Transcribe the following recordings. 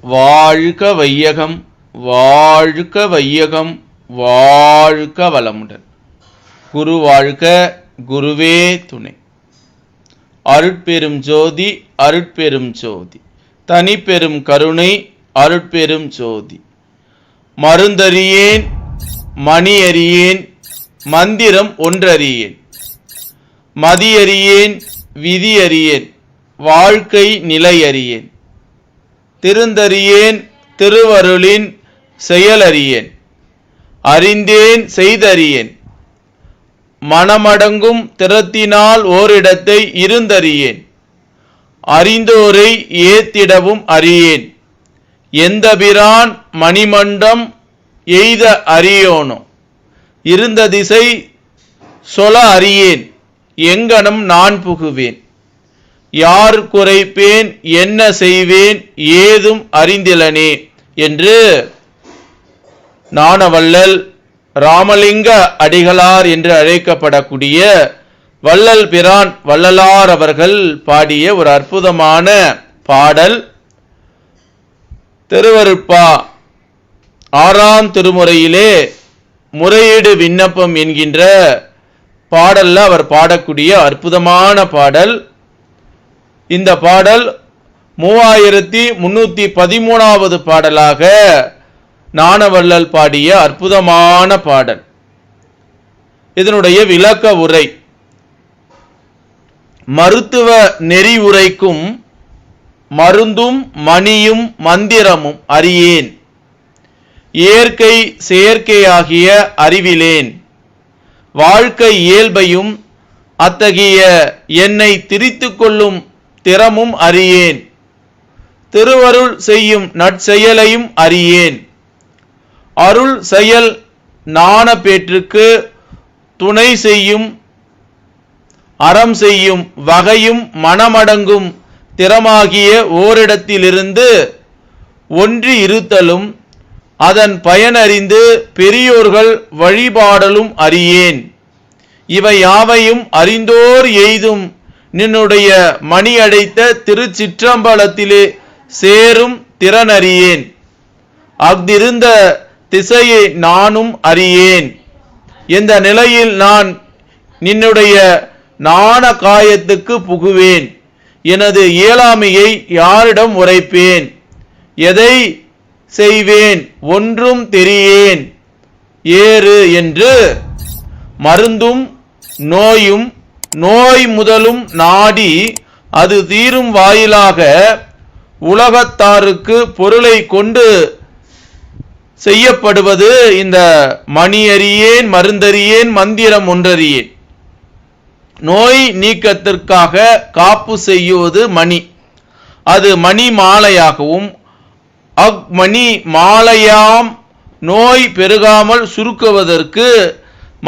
வாழ்க வையகம் வாழ்க வையகம் வாழ்க வளமுடன். குரு வாழ்க குருவே துணை. அருட்பெரும் ஜோதி அருட்பெரும் ஜோதி. தனிப்பெரும் கருணை அருட்பெரும் ஜோதி. மருந்தறியேன் மணி அறியேன் மந்திரம் ஒன்றறியேன். மதியறியேன் விதி அறியேன் வாழ்க்கை நிலை அறியேன் திருந்தறியேன் திருவருளின் செயலறியேன். அறிந்தேன் செய்தறியேன். மனமடங்கும் திறத்தினால் ஓரிடத்தை இருந்தறியேன். அறிந்தோரை ஏத்திடவும் அறியேன். எந்த பிரான் மணிமண்டம் எய்த அறியோனோ? இருந்த திசை சொல அறியேன். எங்கனம் நான் புகுவேன். யார் குறைப்பேன் என்ன செய்வேன் ஏதும் அறிந்திலனே என்று நாணவள்ளல் ராமலிங்க அடிகளார் என்று அழைக்கப்படக்கூடிய வள்ளல் பிரான் வள்ளலார் அவர்கள் பாடிய ஒரு அற்புதமான பாடல். திருவருப்பா ஆறாம் திருமுறையிலே முறையீடு விண்ணப்பம் என்கின்ற பாடல்ல அவர் பாடக்கூடிய அற்புதமான பாடல். இந்த பாடல் மூவாயிரத்தி முன்னூத்தி பதிமூணாவது பாடலாக ஞானவள்ளல் பாடிய அற்புதமான பாடல். இதனுடைய விளக்க உரை மருத்துவ நெறி உரைக்கும் மருந்தும் மணியும் மந்திரமும் அறியேன். இயற்கை செயற்கையாகிய அறிவிலேன். வாழ்க்கை இயல்பையும் அத்தகைய என்னை திரித்து கொள்ளும் திறமும் அறியேன். திருவருள் செய்யும் நற்செயலையும் அறியேன். அருள் செயல் நாண பேற்றுக்கு துணை செய்யும் அறம் செய்யும் வகையும் மனமடங்கும் திறமாகிய ஓரிடத்திலிருந்து ஒன்றி இருத்தலும் அதன் பயனறிந்து பெரியோர்கள் வழிபாடலும் அறியேன். இவை யாவையும் அறிந்தோர் எய்தும் நின்னுடைய மணி அடைத்த திருச்சிற்றம்பலத்திலே சேரும் திறனறியேன். அஃதிருந்த திசையை நானும் அறியேன். இந்த நிலையில் நான் நின்னுடைய நாண காயத்துக்கு புகுவேன். எனது இயலாமையை யாரிடம் உரைப்பேன்? எதை செய்வேன்? ஒன்றும் தெரியேன். ஏறு என்று மருந்தும் நோயும் நோய் முதலும் நாடி அது தீரும் வாயிலாக உலகத்தாருக்கு பொருளை கொண்டு செய்யப்படுவது இந்த மணியறியேன் மருந்தறியேன் மந்திரம் ஒன்றறியேன். நோய் நீக்கத்திற்காக காப்பு செய்யுவது மணி. அது மணி மாலையாகவும் அக்மணி மாலையாம் நோய் பெருகாமல் சுருக்குவதற்கு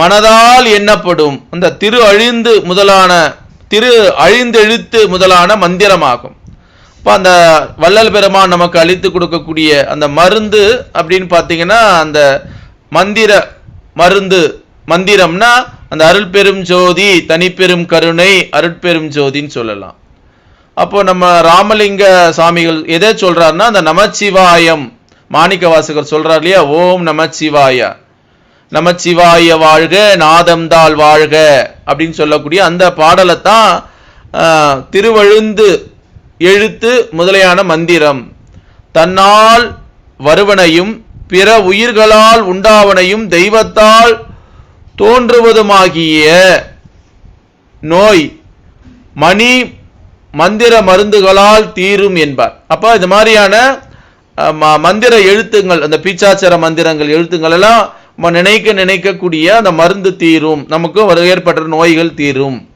மனதால் எண்ணப்படும். அந்த திரு அழிந்து முதலான திரு அழிந்தெழுத்து முதலான மந்திரமாகும். இப்போ அந்த வள்ளல் பெருமான் நமக்கு அழித்து கொடுக்கக்கூடிய அந்த மருந்து அப்படின்னு பார்த்தீங்கன்னா அந்த மந்திர மருந்து மந்திரம்னா அந்த அருள் பெரும் ஜோதி தனிப்பெரும் கருணை அருட்பெரும் ஜோதின்னு சொல்லலாம். அப்போ நம்ம ராமலிங்க சாமிகள் எதை சொல்றாருன்னா அந்த நமச்சிவாயம் மாணிக்க வாசகர் சொல்றார் இல்லையா? ஓம் நமச்சிவாயா. நமச்சிவாய வாழ்க நாதம்தாள் வாழ்க அப்படின்னு சொல்லக்கூடிய அந்த பாடலை தான் திருவழுந்து எழுத்து முதலையான மந்திரம். தன்னால் வருவனையும் பிற உயிர்களால் உண்டாவனையும் தெய்வத்தால் தோன்றுவதுமாகிய நோய் மணி மந்திர மருந்துகளால் தீரும் என்பார். அப்ப இது மாதிரியான மந்திர எழுத்துங்கள் அந்த பீச்சாச்சர மந்திரங்கள் எழுத்துங்கள் எல்லாம் நம்ம நினைக்க நினைக்கக்கூடிய அந்த மருந்து தீரும். நமக்கு வரு- ஏற்பட்ட நோய்கள் தீரும்.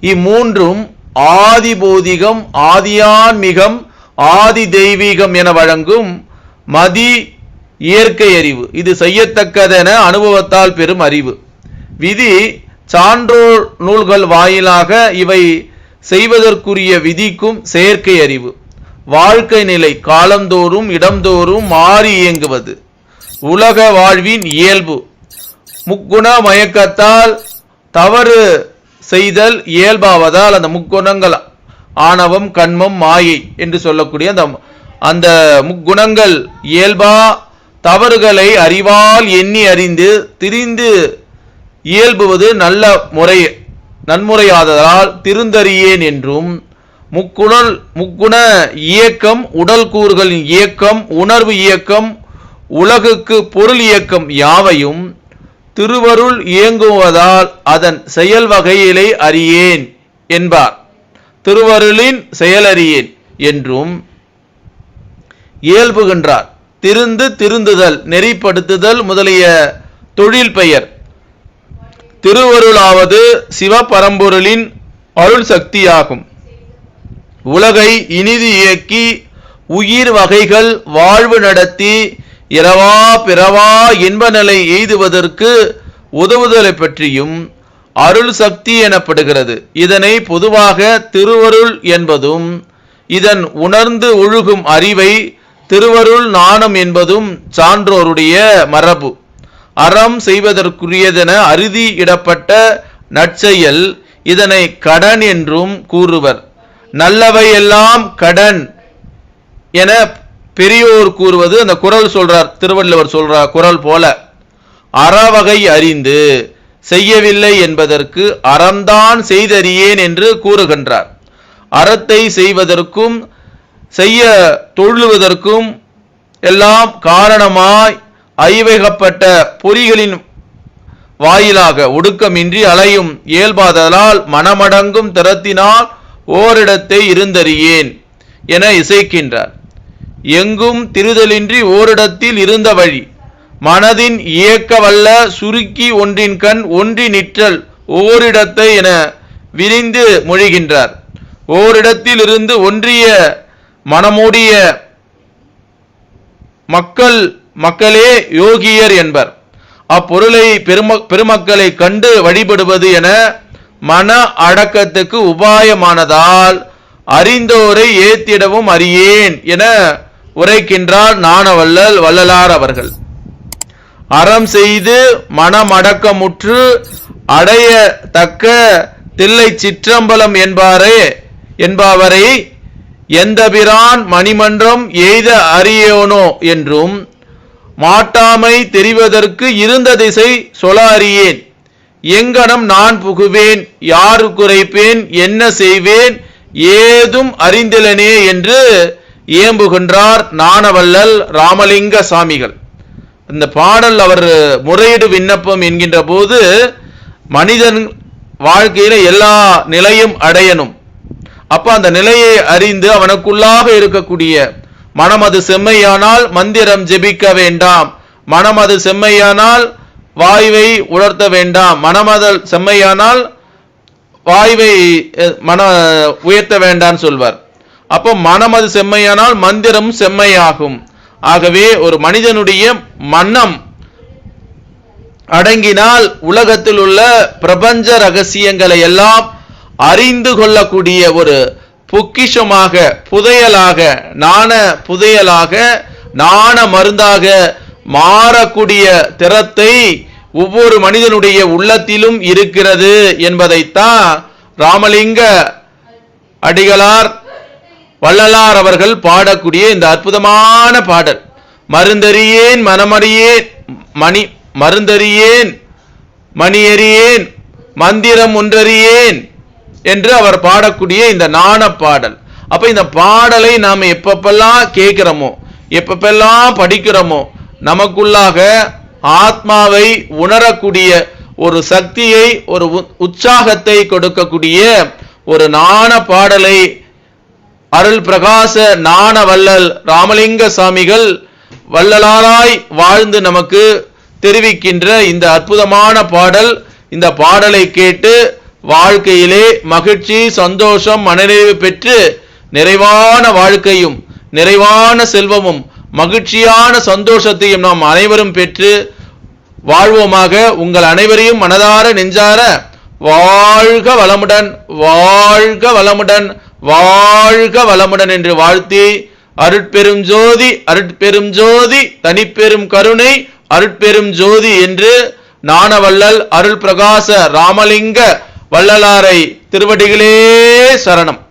இம்மூன்றும் ஆதி போதிகம் ஆதியான்மிகம் ஆதி தெய்வீகம் என வழங்கும் மதி இயற்கை அறிவு. இது செய்யத்தக்கதென அனுபவத்தால் பெறும் அறிவு. விதி சான்றோர் நூல்கள் வாயிலாக இவை செய்வதற்குரிய விதிக்கும் செயற்கை அறிவு. வாழ்க்கை நிலை காலந்தோறும் இடம்தோறும் மாறி இயங்குவது. உலக வாழ்வின் இயல்பு. முக்குண மயக்கத்தால் தவறு செய்தல் இயல்பாவதால் அந்த முக்குணங்கள் ஆணவம் கண்மம் மாயை என்று சொல்லக்கூடிய அந்த அந்த முக்குணங்கள் இயல்பா தவறுகளை அறிவால் எண்ணி அறிந்து திரிந்து இயல்புவது நல்ல முறை நன்முறையாததால் திருந்தறியேன் என்றும் முக்குணல் முக்குண இயக்கம் உடல் கூறுகளின் இயக்கம் உணர்வு இயக்கம் உலகுக்கு பொருள் இயக்கம் யாவையும் திருவருள் இயங்குவதால் அதன் செயல் வகையிலே அறியேன் என்பார். திருவருளின் செயலறியேன் என்றும் இயல்புகின்றார். திருந்து திருந்துதல் நெறிப்படுத்துதல் முதலிய தொழில் பெயர். திருவருளாவது சிவபரம்பொருளின் அருள் சக்தியாகும். உலகை இனிது இயக்கி உயிர் வகைகள் வாழ்வு நடத்தி இரவா பிறவா இன்ப நிலை எய்துவதற்கு உதவுதலை பற்றியும் அருள் சக்தி எனப்படுகிறது. இதனை பொதுவாக திருவருள் என்பதும் இதன் உணர்ந்து ஒழுகும் அறிவை திருவருள் நாணம் என்பதும் சான்றோருடைய மரபு. அறம் செய்வதற்குரியதென அறுதி இடப்பட்ட நற்செயல் இதனை கடன் என்றும் கூறுவர். நல்லவை எல்லாம் கடன் என பெரியோர் கூறுவது அந்த குரல் சொல்றார் திருவள்ளுவர் சொல்றார் குரல் போல அறவகை அறிந்து செய்யவில்லை என்பதற்கு அறம்தான் செய்தறியேன் என்று கூறுகின்றார். அறத்தை செய்வதற்கும் செய்ய தொழுவதற்கும் எல்லாம் காரணமாய் ஐவகப்பட்ட பொறிகளின் வாயிலாக ஒடுக்கமின்றி அலையும் இயல்பாதலால் மனமடங்கும் திறத்தினால் ஓரிடத்தை இருந்தறியேன் என இசைக்கின்றார். எங்கும் திருதலின்றி ஓரிடத்தில் இருந்த வழி. மனதின் இயக்க வல்ல சுருக்கி ஒன்றின் கண் ஒன்றி நிற்றல் ஓரிடத்தை என விரிந்து மொழிகின்றார். ஓரிடத்தில் இருந்து ஒன்றிய மனமூடிய மக்கள் மக்களே யோகியர் என்பர். அப்பொருளை பெரும பெருமக்களை கண்டு வழிபடுவது என மன அடக்கத்துக்கு உபாயமானதால் அறிந்தோரை ஏத்திடவும் அறியேன் என உரைக்கின்றார் நாணவல்லல் வள்ளலார் அவர்கள். அறம் செய்து மனமடக்கமுற்று அடைய தக்க தில்லை சிற்றம்பலம் என்பாரே என்பவரை எந்தபிரான் மணிமன்றம் எய்த அறியோனோ என்றும் மாட்டாமை தெரிவதற்கு இருந்த திசை சொல அறியேன். எங்கனம் நான் புகுவேன் யாரு குறைப்பேன் என்ன செய்வேன் ஏதும் அறிந்திலனே என்று ஏம்புகின்றார் நாணவல்லல் ராமலிங்க சாமிகள். இந்த பாடல் அவர் முறையீடு விண்ணப்பம் என்கின்ற போது மனிதன் வாழ்க்கையில எல்லா நிலையும் அடையணும். அப்ப அந்த நிலையை அறிந்து அவனுக்குள்ளாக இருக்கக்கூடிய மனம் அது செம்மையானால் மந்திரம் ஜெபிக்க வேண்டாம். மனம் அது செம்மையானால் வாயுவை உலர்த்த வேண்டாம். மனமதல் செம்மையானால் வாயுவை மன உயர்த்த வேண்டாம் சொல்வார். அப்போ மனம் அது செம்மையானால் மந்திரம் செம்மையாகும். ஆகவே ஒரு மனிதனுடைய மன்னம் அடங்கினால் உலகத்தில் உள்ள பிரபஞ்ச ரகசியங்களை எல்லாம் அறிந்து கொள்ளக்கூடிய ஒரு பொக்கிஷமாக புதையலாக நாண புதையலாக நாண மருந்தாக மாறக்கூடிய திறத்தை ஒவ்வொரு மனிதனுடைய உள்ளத்திலும் இருக்கிறது என்பதைத்தான் ராமலிங்க அடிகளார் வள்ளலார் அவர்கள் பாடக்கூடிய இந்த அற்புதமான பாடல். மருந்தறியேன் மனமறியேன் மணி மருந்தறியேன் மணியறியேன் மந்திரம் ஒன்றறியேன் என்று அவர் பாடக்கூடிய இந்த நாண பாடல். அப்ப இந்த பாடலை நாம் எப்பப்பெல்லாம் கேட்கிறோமோ எப்பப்பெல்லாம் படிக்கிறோமோ நமக்குள்ளாக ஆத்மாவை உணரக்கூடிய ஒரு சக்தியை ஒரு உற்சாகத்தை கொடுக்கக்கூடிய ஒரு நாண பாடலை அருள் பிரகாச ஞான வள்ளல் ராமலிங்க சாமிகள் வள்ளலாராய் வாழ்ந்து நமக்கு தெரிவிக்கின்ற இந்த அற்புதமான பாடல் இந்த பாடலை கேட்டு வாழ்க்கையிலே மகிழ்ச்சி சந்தோஷம் மனநிறைவு பெற்று நிறைவான வாழ்க்கையும் நிறைவான செல்வமும் மகிழ்ச்சியான சந்தோஷத்தையும் நாம் அனைவரும் பெற்று வாழ்வோமாக. உங்கள் அனைவரையும் மனதார நெஞ்சார வாழ்க வளமுடன் வாழ்க வளமுடன். வாழ்க வளமுடன் என்று வாழ்த்தி அருட்பெரும் ஜோதி அருட்பெரும் ஜோதி தனிப்பெரும் கருணை அருட்பெரும் ஜோதி என்று ஞானவள்ளல் அருள் பிரகாச ராமலிங்க வள்ளலாரை திருவடிகளே சரணம்.